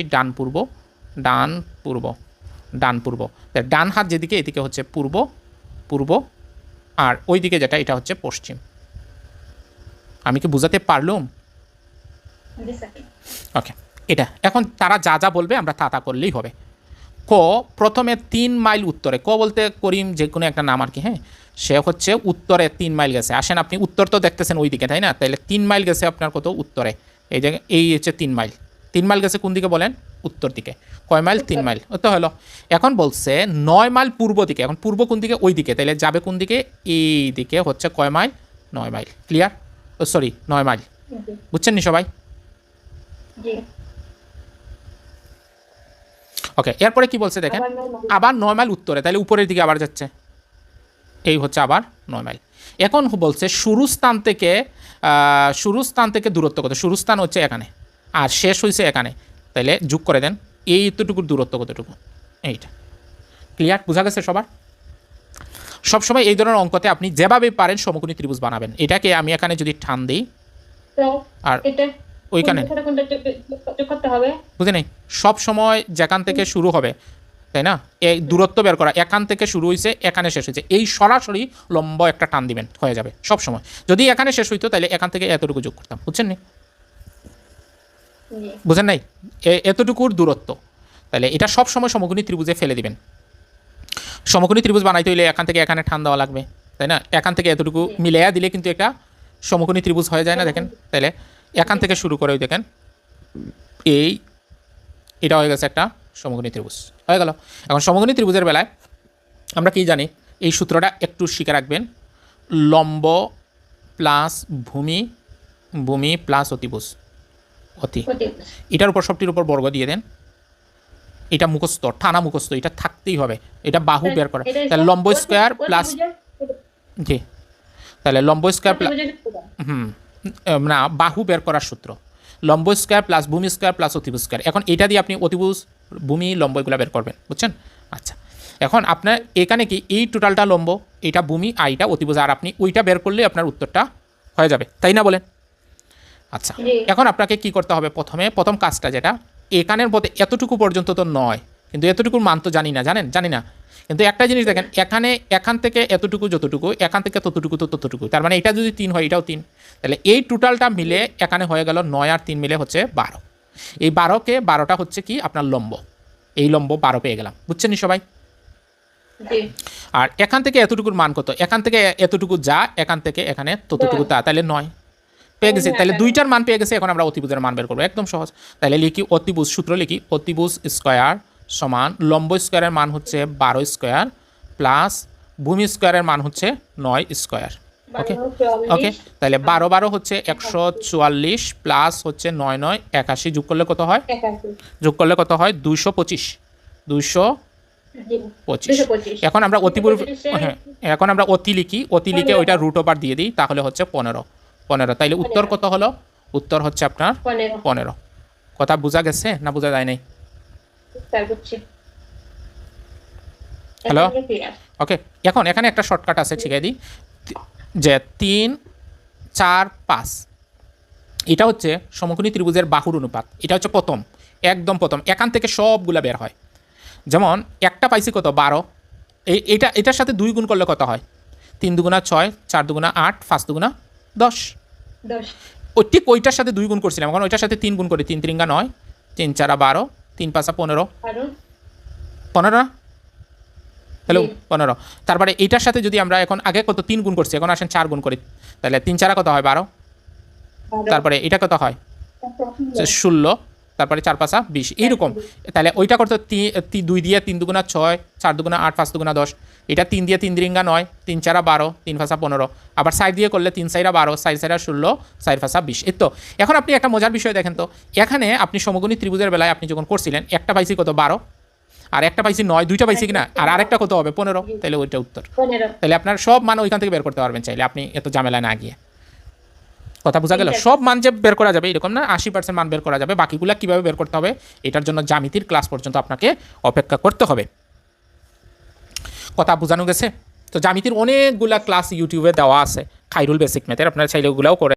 আসি ডান পূর্ব ডান পূর্ব ডান পূর্ব। ডান হাত যেদিকে এদিকে হচ্ছে পূর্ব পূর্ব আর ওই দিকে যেটা এটা হচ্ছে পশ্চিম। আমি কি বুঝাতে পারলুম? ওকে এটা। এখন তারা যা যা বলবে আমরা তা তা করলেই হবে। ক প্রথমে তিন মাইল উত্তরে। ক বলতে করিম যে কোনো একটা নাম আর কি হ্যাঁ? সে হচ্ছে উত্তরে তিন মাইল গেছে। আসেন আপনি উত্তর তো দেখতেছেন ওই দিকে তাই না? তাহলে তিন মাইল গেছে আপনার কত? উত্তরে। এই জায়গায় এই হচ্ছে তিন মাইল। তিন মাইল গেছে কোন দিকে বলেন? উত্তর দিকে। কয় মাইল? তিন মাইল। ও তো হলো। এখন বলছে নয় মাইল পূর্ব দিকে। এখন পূর্ব কোন দিকে? ওই দিকে। তাহলে যাবে কোন দিকে? এই দিকে হচ্ছে কয় মাইল? নয় মাইল। ক্লিয়ার ও সরি নয় মাইল। বুঝছেন নি সবাই? ওকে এরপরে কি বলছে দেখেন? আবার নয় মাইল। উত্তরে। তাহলে উপরের দিকে আবার যাচ্ছে। এই হচ্ছে আবার নয় মাইল। এখন বলছে শুরু স্থান থেকে শুরু স্থান থেকে দূরত্ব কত? শুরু স্থান হচ্ছে এখানে। আর শেষ হয়েছে এখানে। তাহলে যোগ করে দেন এই এতটুকুর দূরত্ব কতটুকু? এইটা। ক্লিয়ার বোঝা গেছে সবার? সবসময় এই ধরনের অঙ্কতে আপনি যেভাবে পারেন সমকোণী ত্রিভুজ বানাবেন। এটাকে আমি এখানে যদি ঠান দিই আর ওইখানে বুঝে নেই। সব সময় যেখান থেকে শুরু হবে তাই না? এই দূরত্ব বের করা এখান থেকে শুরু হয়েছে এখানে শেষ হয়েছে এই সরাসরি লম্ব একটা টান দিবেন হয়ে যাবে সব সময় যদি এখানে শেষ হইতো তাহলে এখান থেকে এতটুকু যোগ করতাম বুঝছেন নি? বুঝেন নাই? এতটুকুর দূরত্ব। তাহলে এটা সব সময় সমকোণী ত্রিভুজে ফেলে দিবেন। সমকোণী ত্রিভুজ বানাইতে হইলে এখান থেকে এখানে টান দেওয়া লাগবে তাই না? এখান থেকে এতটুকু মিলাইয়া দিলে কিন্তু একটা সমকোণী ত্রিভুজ হয়ে যায় না দেখেন? তাহলে এখান থেকে শুরু করে ওই দেখেন এই এটা হয়ে গেছে একটা সমকোণী ত্রিভুজ। হয়ে গেল। এখন সমকোণী ত্রিভুজের বেলায় আমরা কি জানি এই সূত্রটা একটু শিখে রাখবেন। লম্ব প্লাস ভূমি ভূমি প্লাস অতিভুজ। অতি। এটার উপর সবটির উপর বর্গ দিয়ে দেন। এটা মুখস্থ টানা মুখস্থ এটা থাকতেই হবে। এটা বাহু বের করা। তাহলে লম্ব স্কোয়ার প্লাস জি। তাহলে লম্ব স্কোয়ার প্লাস হুম। না বাহু বের করার সূত্র। লম্ব স্কোয়ার প্লাস ভূমি স্কোয়ার প্লাস অতিভুজ স্কোয়ার। এখন এটা দিয়ে আপনি অতিভুজ ভূমি লম্ব এগুলো বের করবেন বুঝছেন? আচ্ছা। এখন আপনার এখানে কি এই টোটালটা লম্ব এটা ভূমি আর এটা অতিভুজ আর আপনি ওইটা বের করলে আপনার উত্তরটা হয়ে যাবে। তাই না বলেন? আচ্ছা এখন আপনাকে কি করতে হবে প্রথমে? প্রথম কাজটা যেটা এখানের মধ্যে এতটুকু পর্যন্ত তো নয় কিন্তু এতটুকুর মান তো জানি না জানেন? জানি না। কিন্তু একটা জিনিস দেখেন এখানে এখান থেকে এতটুকু যতটুকু এখান থেকে ততটুকু তো ততটুকু। তার মানে এটা যদি তিন হয় এটাও তিন। তাহলে এই টোটালটা মিলে এখানে হয়ে গেল নয় আর তিন মিলে হচ্ছে বারো। এই বারোকে বারোটা হচ্ছে কি? আপনার লম্ব। এই লম্ব বারো পেয়ে গেলাম। বুঝছেন সবাই? আর এখান থেকে এতটুকুর মান কত? এখান থেকে এতটুকু যা এখান থেকে এখানে ততটুকু তা তাহলে নয়। পেয়ে গেছে। তাহলে দুইটার মান পেয়ে গেছে এখন আমরা অতিভুজের মান বের করব। একদম সহজ। তাহলে লিখি অতিভুজ সূত্র লিখি অতিভুজ স্কোয়ার সমান লম্ব স্কোয়ারের মান হচ্ছে বারো স্কোয়ার প্লাস ভূমি স্কোয়ারের মান হচ্ছে নয় স্কোয়ার। ওকে? ওকে? তাহলে বারো বারো হচ্ছে একশো চুয়াল্লিশ প্লাস হচ্ছে নয় নয় একাশি। যোগ করলে কত হয়? যোগ করলে কত হয়? দুইশো পঁচিশ। দুইশো পঁচিশ। এখন আমরা অতিপুর হ্যাঁ এখন আমরা অতি লিখি অতি লিখে ওইটা রুট ওভার দিয়ে দিই তাহলে হচ্ছে পনেরো। পনেরো। তাইলে উত্তর কত হলো? উত্তর হচ্ছে আপনার পনেরো। কথা বোঝা গেছে না বোঝা যায় নাই? হ্যালো? ওকে এখন এখানে একটা শর্টকাট আছে দিই। তি- যে তিন চার পাঁচ। এটা হচ্ছে সমকোণী ত্রিভুজের বাহুর অনুপাত। এটা হচ্ছে প্রথম একদম প্রথম। এখান থেকে সবগুলা বের হয়। যেমন একটা পাইছি কত? বারো। এই এটা এটার সাথে দুই গুণ করলে কত হয়? তিন দুগুণা ছয় চার দুগুণা আট পাঁচ দুগুণা দশ। ওই ঠিক ওইটার সাথে দুই গুণ করছিলাম এখন ওইটার সাথে তিন গুণ করি তিন তিরিঙ্গা নয় তিন চারা বারো তিন পাঁচা পনেরো। পনেরো না? হ্যালো পনেরো। তারপরে এইটার সাথে যদি আমরা এখন আগে কত তিন গুণ করছি এখন আসেন চার গুণ করি। তাহলে তিন চারা কত হয়? বারো। তারপরে এটা কত হয়? ষোলো। তারপরে চার পাঁচা বিশ এইরকম। তাহলে ওইটা করতে দুই দিয়ে তিন দুগুণা ছয় চার দুগুণা আট পাঁচ দুগুণা দশ। এটা তিন দিয়ে তিন দিরিঙ্গা নয় তিন চারা বারো তিন ফাঁসা পনেরো। আবার সাইড দিয়ে করলে তিন সাইরা বারো সাইড সাইরা ষোলো সাইড ফাঁসা বিশ। এই তো এখন আপনি একটা মজার বিষয় দেখেন তো। এখানে আপনি সমগুণী ত্রিভুজের বেলায় আপনি যখন করছিলেন একটা পাইছি কত? বারো। আর একটা পাইছি নয় দুইটা পাইছি কিনা? আর আরেকটা কত হবে? পনেরো। তাহলে ওইটা উত্তর। তাহলে আপনার সব মান ওইখান থেকে বের করতে পারবেন চাইলে। আপনি এত ঝামেলা না গিয়ে। কথা বোঝা গেল? সব মান যে বের করা যাবে এরকম না আশি পার্সেন্ট মান বের করা যাবে বাকিগুলো কীভাবে বের করতে হবে এটার জন্য জ্যামিতির ক্লাস পর্যন্ত আপনাকে অপেক্ষা করতে হবে। কথা বোঝানো গেছে? তো জ্যামিতির অনেকগুলা ক্লাস ইউটিউবে দেওয়া আছে খাইরুল বেসিক ম্যাথের আপনারা চাইলে ওগুলাও করে